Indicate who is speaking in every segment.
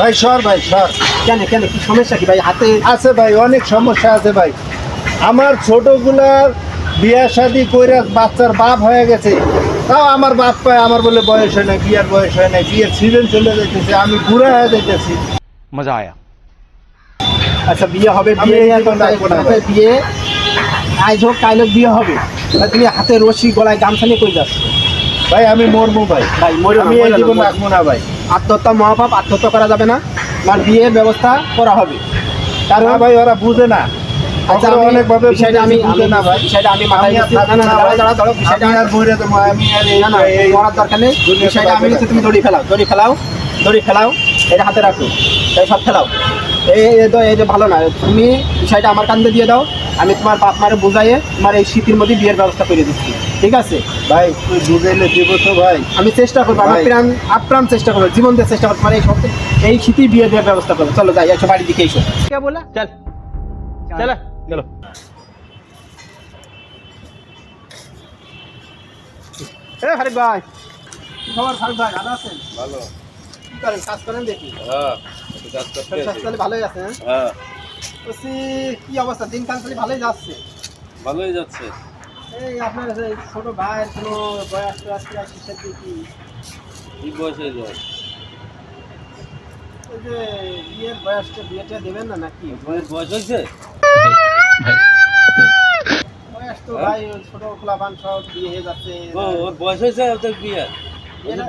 Speaker 1: ভাই
Speaker 2: সর ভাই সর।
Speaker 1: কেন কেন কি সমস্যা কি ভাই? হাতে
Speaker 2: আছে ভাই অনেক সমস্যা আছে ভাই। আমার ছোটগুলার বিয়া শাদি কইরা বাচ্চার বাপ হয়ে গেছে। তাও আমার বাপ পায় আমার বলে বয়স হয় না বিয়ার বয়স হয় না বিয়ের সিজন চলে যেতেছে আমি বুড়া হয়ে যেতেছি
Speaker 3: মজা আয়া।
Speaker 1: আচ্ছা বিয়ে হবে বিয়ে বিয়ে আজ হোক কাইলে বিয়ে হবে। তুমি হাতে রশি গলায় গামছা নিয়ে কই যাচ্ছ?
Speaker 2: ভাই আমি মরবো ভাই।
Speaker 1: ভাই মরে
Speaker 2: আমি এই জীবন রাখব না ভাই।
Speaker 1: আত্মহত্যা মহাপাপ আত্মহত্যা করা যাবে না আর বিয়ের ব্যবস্থা করা হবে।
Speaker 2: কারণ ভাই ওরা বুঝে না।
Speaker 1: আচ্ছা
Speaker 2: অনেকভাবে
Speaker 1: বিষয়টা আমি
Speaker 2: না ভাই।
Speaker 1: বিষয়টা আমি মাথায় না, না, দাঁড়াও, দাঁড়াও, দাঁড়াও, বিষয়টা
Speaker 2: আর বইরে দেবো। আমি আর এই-
Speaker 1: না না করার দরকার নেই। বিষয়টা আমি। তুমি দড়ি ফেলাও দড়ি ফেলাও দড়ি ফেলাও এটা হাতে রাখো। এই সব ফেলাও। এই এই তো এই যে ভালো না। তুমি বিষয়টা আমার কান্দে দিয়ে দাও। আমি তোমার বাপ মারে বোঝাইয়ে তোমার এই শীতের মধ্যে বিয়ের ব্যবস্থা করে দিচ্ছি। ঠিক আছে?
Speaker 2: ভাই তুই বুঝাইলে দেব তো ভাই।
Speaker 1: আমি চেষ্টা করব আমার প্রাণ আপ্রাণ চেষ্টা করব জীবন দেওয়ার চেষ্টা করব তোমার এই শক্তি এই শীতেই বিয়ে দেওয়ার ব্যবস্থা করব। চলো যাই একশো বাড়ির দিকে এসো। কে বলা চল। চল। চলো। ভালো আছেন?
Speaker 4: ভালো।
Speaker 1: কি করেন? কাজ করেন দেখি।
Speaker 4: হ্যাঁ কাজ করতে
Speaker 1: ভালোই আছেন হ্যাঁ।,
Speaker 4: হ্যাঁ।
Speaker 1: বলছি কি অবস্থা? দিনকাল তাহলে ভালোই যাচ্ছে।
Speaker 4: ভালোই যাচ্ছে।
Speaker 1: এই আপনার এই ছোট ভাইয়ের কোনো বয়স টয়স কি আছে কি
Speaker 4: কি বয়স হয়ে যায়
Speaker 1: ওই যে বিয়ের বয়সটা বিয়েটা দেবেন না নাকি?
Speaker 4: বয়স বয়স হয়েছে?
Speaker 1: বয়স তো? ভাই ছোট খোলাপান সব বিয়ে হয়ে যাচ্ছে।
Speaker 4: ও ওর বয়স হয়েছে ওদের বিয়ে।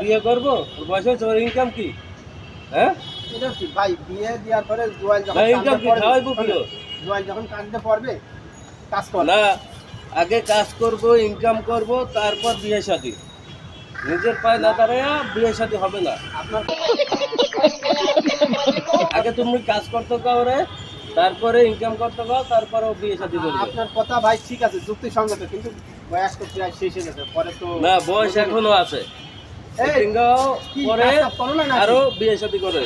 Speaker 4: বিয়ে করব? ওর বয়স হয়েছে ওর ইনকাম কি? হ্যাঁ?
Speaker 1: এটা কি? ভাই বিয়ে দেওয়ার পরে জোয়াল যখন
Speaker 4: না, income
Speaker 1: কাঁদতে
Speaker 4: কি? খাওয়াইবো কি
Speaker 1: পড়বে
Speaker 4: ও?
Speaker 1: জোয়াল যখন কাঁদতে পড়বে কাজ কর।
Speaker 4: না আগে কাজ করব ইনকাম করব তারপর বিয়ে শাদী। নিজের পায়ে না দাঁড়ায় বিয়ে শাদী হবে না।
Speaker 1: আপনার
Speaker 4: আগে তুমি কাজ করতে কাও তারপরে ইনকাম করতে কাও তারপরে বিয়ে শাদী করবে।
Speaker 1: আপনার কথা ভাই ঠিক আছে যুক্তিসঙ্গত কিন্তু বয়স তো প্রায় শেষ হয়ে গেছে? পরে তো
Speaker 4: না বয়স এখনও আছে।
Speaker 1: এই,
Speaker 4: পরে আরও বিয়ে শাদী করে।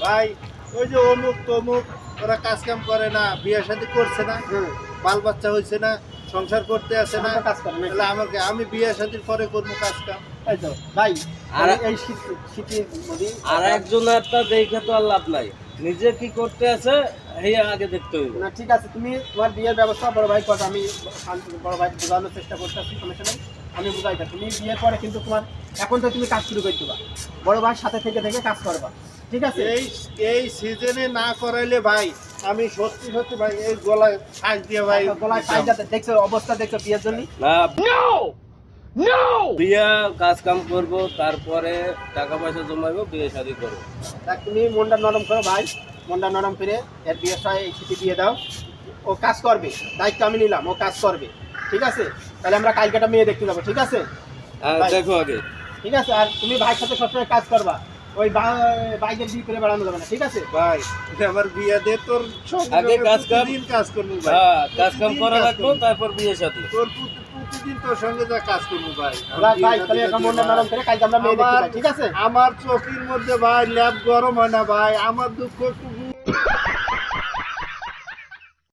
Speaker 2: ভাই ওই যে অমুক তমুক ওরা কাজ কাম করে না বিয়ে শাদি করছে না
Speaker 1: হুম,
Speaker 2: বাল বাচ্চা হয়েছে না সংসার করতে আছে না
Speaker 1: কাজ করে
Speaker 2: তাহলে আমাকে আমি বিয়ে শাদির পরে করব কাজ কাম।
Speaker 1: এই তো, ভাই
Speaker 4: আর-
Speaker 1: এই শীত শীতের মধ্যে
Speaker 4: আর একজন একটা দেখে তো আর লাভ নাই। নিজে কি করতে আছে এই আগে দেখতে হইব।
Speaker 1: না ঠিক আছে তুমি তোমার বিয়ের ব্যবস্থা বড় ভাই কথা আমি বড় ভাই বোঝানোর চেষ্টা করতেছি সমস্যা নেই আমি বুঝাই তুমি বিয়ের পরে কিন্তু তোমার এখন তো তুমি কাজ শুরু করে দিবা। বড় ভাই সাথে থেকে থেকে কাজ করবা। ঠিক আছে?
Speaker 2: এই এই সিজনে না করাইলে ভাই আমি সত্যি সত্যি ভাই এই গলায় ফাঁস দিয়ে ভাই
Speaker 1: আচ্ছা, গলায় পাই যাতে দেখছ অবস্থা দেখছ বিয়ের জন্য।
Speaker 4: না বিয়া কাজ কাম করব তারপরে টাকা পয়সা জমাইবো বিয়ে শাদী করব।
Speaker 1: তা তুমি মনটা নরম করো ভাই মনটা নরম করে এর বিয়ের সময় এই ছুটি দিয়ে দাও। ও কাজ করবে দায়িত্ব আমি নিলাম ও কাজ করবে। ঠিক আছে? তাহলে আমরা কালকেটা মেয়ে দেখতে যাব ঠিক আছে?
Speaker 4: আর দেখো আগে।
Speaker 1: ঠিক আছে আর তুমি ভাইয়ের সাথে সবসময় কাজ করবা। ওই বাইকের বিয়ে করে বেড়ানো যাবে না ঠিক আছে?
Speaker 2: ভাই আমার বিয়ে দে তোর সঙ্গে
Speaker 4: আগে কাজ কাম।
Speaker 2: কাজ করব
Speaker 4: হ্যাঁ কাজ কাম করা তারপর বিয়ে সাথে
Speaker 2: তোর প্রতিদিন তোর সঙ্গে যা কাজ করব ভাই।
Speaker 1: তাহলে নরম করে আমরা মেয়ে ঠিক আছে?
Speaker 2: আমার চোখের মধ্যে ভাই ল্যাব গরম হয় না ভাই আমার দুঃখ